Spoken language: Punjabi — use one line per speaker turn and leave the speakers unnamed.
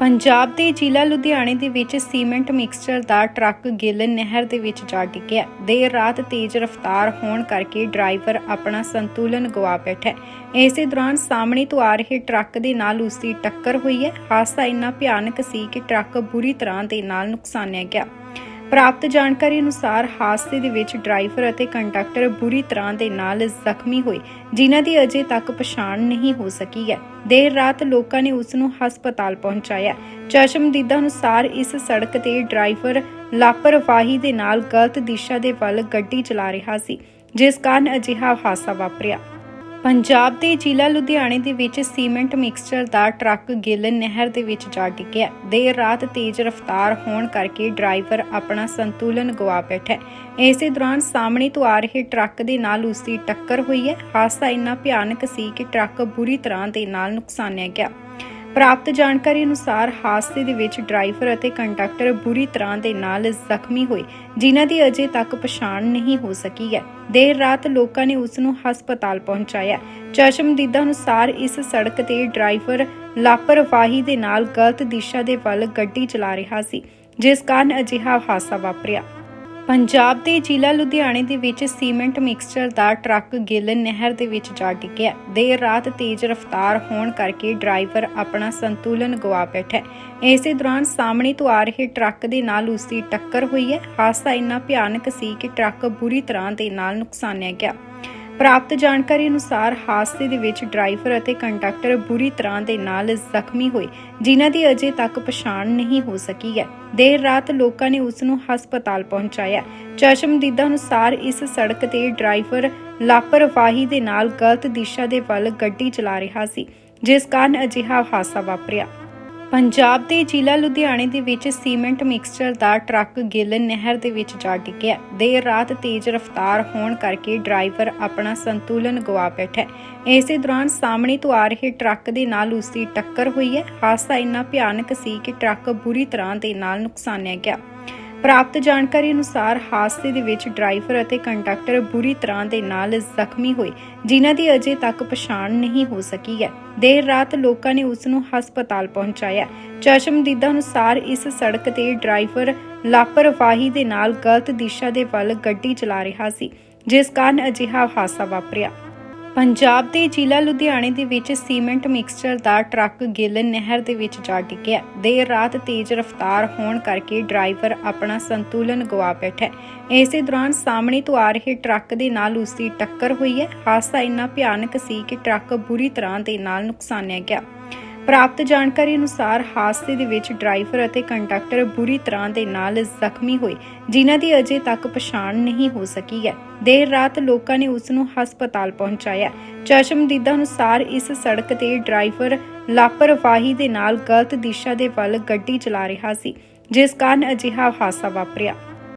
ਪੰਜਾਬ ਦੇ ਜ਼ਿਲ੍ਹਾ ਲੁਧਿਆਣੇ ਦੇ ਵਿੱਚ ਸੀਮੈਂਟ ਮਿਕਸਚਰ ਦਾ ਟਰੱਕ ਗਿੱਲ ਨਹਿਰ ਦੇ ਵਿੱਚ ਜਾ ਡਿੱਗਿਆ। ਦੇਰ ਰਾਤ ਤੇਜ਼ ਰਫ਼ਤਾਰ ਹੋਣ ਕਰਕੇ ਡਰਾਈਵਰ ਆਪਣਾ ਸੰਤੁਲਨ ਗਵਾ ਬੈਠਾ ਇਸੇ ਦੌਰਾਨ ਸਾਹਮਣੇ ਤੋਂ ਆ ਰਹੇ ਟਰੱਕ ਦੇ ਨਾਲ ਉਸ ਦੀ ਟੱਕਰ ਹੋਈ ਹੈ। ਹਾਦਸਾ ਇੰਨਾ ਭਿਆਨਕ ਸੀ ਕਿ ਟਰੱਕ ਬੁਰੀ ਤਰ੍ਹਾਂ ਦੇ ਨਾਲ ਨੁਕਸਾਨਿਆ ਗਿਆ। ਪ੍ਰਾਪਤ ਜਾਣਕਾਰੀ ਅਨੁਸਾਰ ਹਾਦਸੇ ਦੇ ਵਿੱਚ ਡਰਾਈਵਰ ਅਤੇ ਕੰਡਕਟਰ ਬੁਰੀ ਤਰ੍ਹਾਂ ਦੇ ਨਾਲ ਜ਼ਖਮੀ ਹੋਏ, ਜਿਨ੍ਹਾਂ ਦੀ ਅਜੇ ਤੱਕ ਪਛਾਣ ਨਹੀਂ ਹੋ ਸਕੀ ਹੈ। ਦੇਰ ਰਾਤ ਲੋਕਾਂ ਨੇ ਉਸ ਨੂੰ ਹਸਪਤਾਲ ਪਹੁੰਚਾਇਆ। ਚਸ਼ਮਦੀਦਾਂ ਅਨੁਸਾਰ ਇਸ ਸੜਕ ਤੇ ਡਰਾਈਵਰ ਲਾਪਰਵਾਹੀ ਦੇ ਨਾਲ ਗਲਤ ਦਿਸ਼ਾ ਦੇ ਵੱਲ ਗੱਡੀ ਚਲਾ ਰਿਹਾ ਸੀ, ਜਿਸ ਕਾਰਨ ਅਜਿਹਾ ਹਾਦਸਾ ਵਾਪਰਿਆ। ਪੰਜਾਬ ਦੇ ਜ਼ਿਲ੍ਹਾ ਲੁਧਿਆਣੇ ਦੇ ਵਿੱਚ ਸੀਮੈਂਟ ਮਿਕਸਚਰ ਦਾ ਟਰੱਕ ਗਿੱਲ ਨਹਿਰ ਦੇ ਵਿੱਚ ਜਾ ਡਿੱਗਿਆ। ਦੇਰ ਰਾਤ ਤੇਜ਼ ਰਫ਼ਤਾਰ ਹੋਣ ਕਰਕੇ ਡਰਾਈਵਰ ਆਪਣਾ ਸੰਤੁਲਨ ਗਵਾ ਬੈਠਾ ਇਸੇ ਦੌਰਾਨ ਸਾਹਮਣੇ ਤੋਂ ਆ ਰਹੇ ਟਰੱਕ ਦੇ ਨਾਲ ਉਸ ਦੀ ਟੱਕਰ ਹੋਈ ਹੈ। ਹਾਦਸਾ ਇੰਨਾ ਭਿਆਨਕ ਸੀ ਕਿ ਟਰੱਕ ਬੁਰੀ ਤਰ੍ਹਾਂ ਦੇ ਨਾਲ ਨੁਕਸਾਨਿਆ ਗਿਆ। ਪ੍ਰਾਪਤ ਜਾਣਕਾਰੀ ਅਨੁਸਾਰ ਹਾਦਸੇ ਦੇ ਵਿੱਚ ਡਰਾਈਵਰ ਅਤੇ ਕੰਡਕਟਰ ਬੁਰੀ ਤਰ੍ਹਾਂ ਦੇ ਨਾਲ ਜ਼ਖਮੀ ਹੋਏ, ਜਿਨ੍ਹਾਂ ਦੀ ਅਜੇ ਤੱਕ ਪਛਾਣ ਨਹੀਂ ਹੋ ਸਕੀ ਹੈ। ਦੇਰ ਰਾਤ ਲੋਕਾਂ ਨੇ ਉਸ ਨੂੰ ਹਸਪਤਾਲ ਪਹੁੰਚਾਇਆ। ਚਸ਼ਮਦੀਦਾਂ ਅਨੁਸਾਰ ਇਸ ਸੜਕ ਤੇ ਡਰਾਈਵਰ ਲਾਪਰਵਾਹੀ ਦੇ ਨਾਲ ਗਲਤ ਦਿਸ਼ਾ ਦੇ ਵੱਲ ਗੱਡੀ ਚਲਾ ਰਿਹਾ ਸੀ, ਜਿਸ ਕਾਰਨ ਅਜਿਹਾ ਹਾਦਸਾ ਵਾਪਰਿਆ। ਪੰਜਾਬ ਦੇ ਜ਼ਿਲ੍ਹਾ ਲੁਧਿਆਣੇ ਦੇ ਵਿੱਚ ਸੀਮੈਂਟ ਮਿਕਸਚਰ ਦਾ ਟਰੱਕ ਗਿੱਲ ਨਹਿਰ ਦੇ ਵਿੱਚ ਜਾ ਡਿੱਗਿਆ। ਦੇਰ ਰਾਤ ਤੇਜ਼ ਰਫ਼ਤਾਰ ਹੋਣ ਕਰਕੇ ਡਰਾਈਵਰ ਆਪਣਾ ਸੰਤੁਲਨ ਗਵਾ ਬੈਠਾ ਹੈ। ਇਸੇ ਦੌਰਾਨ ਸਾਹਮਣੇ ਤੋਂ ਆ ਰਹੇ ਟਰੱਕ ਦੇ ਨਾਲ ਉਸ ਦੀ ਟੱਕਰ ਹੋਈ ਹੈ। ਹਾਦਸਾ ਇੰਨਾ ਭਿਆਨਕ ਸੀ ਕਿ ਟਰੱਕ ਬੁਰੀ ਤਰ੍ਹਾਂ ਦੇ ਨਾਲ ਨੁਕਸਾਨਿਆ ਗਿਆ। ਪ੍ਰਾਪਤ ਜਾਣਕਾਰੀ ਅਨੁਸਾਰ ਹਾਦਸੇ ਦੇ ਵਿੱਚ ਡਰਾਈਵਰ ਅਤੇ ਕੰਡਕਟਰ ਬੁਰੀ ਤਰ੍ਹਾਂ ਦੇ ਨਾਲ ਜ਼ਖਮੀ ਹੋਏ, ਜਿਨ੍ਹਾਂ ਦੀ ਅਜੇ ਤੱਕ ਪਛਾਣ ਨਹੀਂ ਹੋ ਸਕੀ ਹੈ। ਦੇਰ ਰਾਤ ਲੋਕਾਂ ਨੇ ਉਸ ਨੂੰ ਹਸਪਤਾਲ ਪਹੁੰਚਾਇਆ। ਚਸ਼ਮਦੀਦਾਂ ਅਨੁਸਾਰ ਇਸ ਸੜਕ ਤੇ ਡਰਾਈਵਰ ਲਾਪਰਵਾਹੀ ਦੇ ਨਾਲ ਗਲਤ ਦਿਸ਼ਾ ਦੇ ਵੱਲ ਗੱਡੀ ਚਲਾ ਰਿਹਾ ਸੀ, ਜਿਸ ਕਾਰਨ ਅਜਿਹਾ ਹਾਦਸਾ ਵਾਪਰਿਆ। ਪੰਜਾਬ ਦੇ ਜ਼ਿਲ੍ਹਾ ਲੁਧਿਆਣੇ ਦੇ ਵਿੱਚ ਸੀਮੈਂਟ ਮਿਕਸਚਰ ਦਾ ਟਰੱਕ ਗਿੱਲ ਨਹਿਰ ਦੇ ਵਿੱਚ ਜਾ ਡਿੱਗਿਆ। ਦੇਰ ਰਾਤ ਤੇਜ਼ ਰਫ਼ਤਾਰ ਹੋਣ ਕਰਕੇ ਡਰਾਈਵਰ ਆਪਣਾ ਸੰਤੁਲਨ ਗਵਾ ਬੈਠਾ ਇਸੇ ਦੌਰਾਨ ਸਾਹਮਣੇ ਤੋਂ ਆ ਰਹੇ ਟਰੱਕ ਦੇ ਨਾਲ ਉਸ ਦੀ ਟੱਕਰ ਹੋਈ ਹੈ। ਹਾਦਸਾ ਇੰਨਾ ਭਿਆਨਕ ਸੀ ਕਿ ਟਰੱਕ ਬੁਰੀ ਤਰ੍ਹਾਂ ਦੇ ਨਾਲ ਨੁਕਸਾਨਿਆ ਗਿਆ। ਪ੍ਰਾਪਤ ਜਾਣਕਾਰੀ ਅਨੁਸਾਰ ਹਾਦਸੇ ਦੇ ਵਿੱਚ ਡਰਾਈਵਰ ਅਤੇ ਕੰਡਕਟਰ ਬੁਰੀ ਤਰ੍ਹਾਂ ਦੇ ਨਾਲ ਜ਼ਖਮੀ ਹੋਏ, ਜਿਨ੍ਹਾਂ ਦੀ ਅਜੇ ਤੱਕ ਪਛਾਣ ਨਹੀਂ ਹੋ ਸਕੀ ਹੈ। ਦੇਰ ਰਾਤ ਲੋਕਾਂ ਨੇ ਉਸ ਨੂੰ ਹਸਪਤਾਲ ਪਹੁੰਚਾਇਆ। ਚਸ਼ਮਦੀਦਾਂ ਅਨੁਸਾਰ ਇਸ ਸੜਕ ਤੇ ਡਰਾਈਵਰ ਲਾਪਰਵਾਹੀ ਦੇ ਨਾਲ ਗਲਤ ਦਿਸ਼ਾ ਦੇ ਵੱਲ ਗੱਡੀ ਚਲਾ ਰਿਹਾ ਸੀ, ਜਿਸ ਕਾਰਨ ਅਜਿਹਾ ਹਾਦਸਾ ਵਾਪਰਿਆ। ਪੰਜਾਬ ਦੇ ਜ਼ਿਲ੍ਹਾ ਲੁਧਿਆਣੇ ਦੇ ਵਿੱਚ ਸੀਮੈਂਟ ਮਿਕਸਚਰ ਦਾ ਟਰੱਕ ਗਿੱਲ ਨਹਿਰ ਦੇ ਵਿੱਚ ਜਾ ਡਿੱਗਿਆ। ਦੇਰ ਰਾਤ ਤੇਜ਼ ਰਫ਼ਤਾਰ ਹੋਣ ਕਰਕੇ ਡਰਾਈਵਰ ਆਪਣਾ ਸੰਤੁਲਨ ਗਵਾ ਬੈਠਾ ਇਸੇ ਦੌਰਾਨ ਸਾਹਮਣੇ ਤੋਂ ਆ ਰਹੇ ਟਰੱਕ ਦੇ ਨਾਲ ਉਸ ਦੀ ਟੱਕਰ ਹੋਈ ਹੈ। ਹਾਦਸਾ ਇੰਨਾ ਭਿਆਨਕ ਸੀ ਕਿ ਟਰੱਕ ਬੁਰੀ ਤਰ੍ਹਾਂ ਦੇ ਨਾਲ ਨੁਕਸਾਨਿਆ ਗਿਆ। ਪ੍ਰਾਪਤ ਜਾਣਕਾਰੀ ਅਨੁਸਾਰ ਹਾਦਸੇ ਦੇ ਵਿੱਚ ਡਰਾਈਵਰ ਅਤੇ ਕੰਡਕਟਰ ਬੁਰੀ ਤਰ੍ਹਾਂ ਦੇ ਨਾਲ ਜ਼ਖਮੀ ਹੋਏ, ਜਿਨ੍ਹਾਂ ਦੀ ਅਜੇ ਤੱਕ ਪਛਾਣ ਨਹੀਂ ਹੋ ਸਕੀ ਹੈ। ਦੇਰ ਰਾਤ ਲੋਕਾਂ ਨੇ ਉਸ ਨੂੰ ਹਸਪਤਾਲ ਪਹੁੰਚਾਇਆ। ਚਸ਼ਮਦੀਦਾਂ ਅਨੁਸਾਰ ਇਸ ਸੜਕ ਤੇ ਡਰਾਈਵਰ ਲਾਪਰਵਾਹੀ ਦੇ ਨਾਲ ਗਲਤ ਦਿਸ਼ਾ ਦੇ ਵੱਲ ਗੱਡੀ ਚਲਾ ਰਿਹਾ ਸੀ, ਜਿਸ ਕਾਰਨ ਅਜਿਹਾ ਹਾਦਸਾ ਵਾਪਰਿਆ।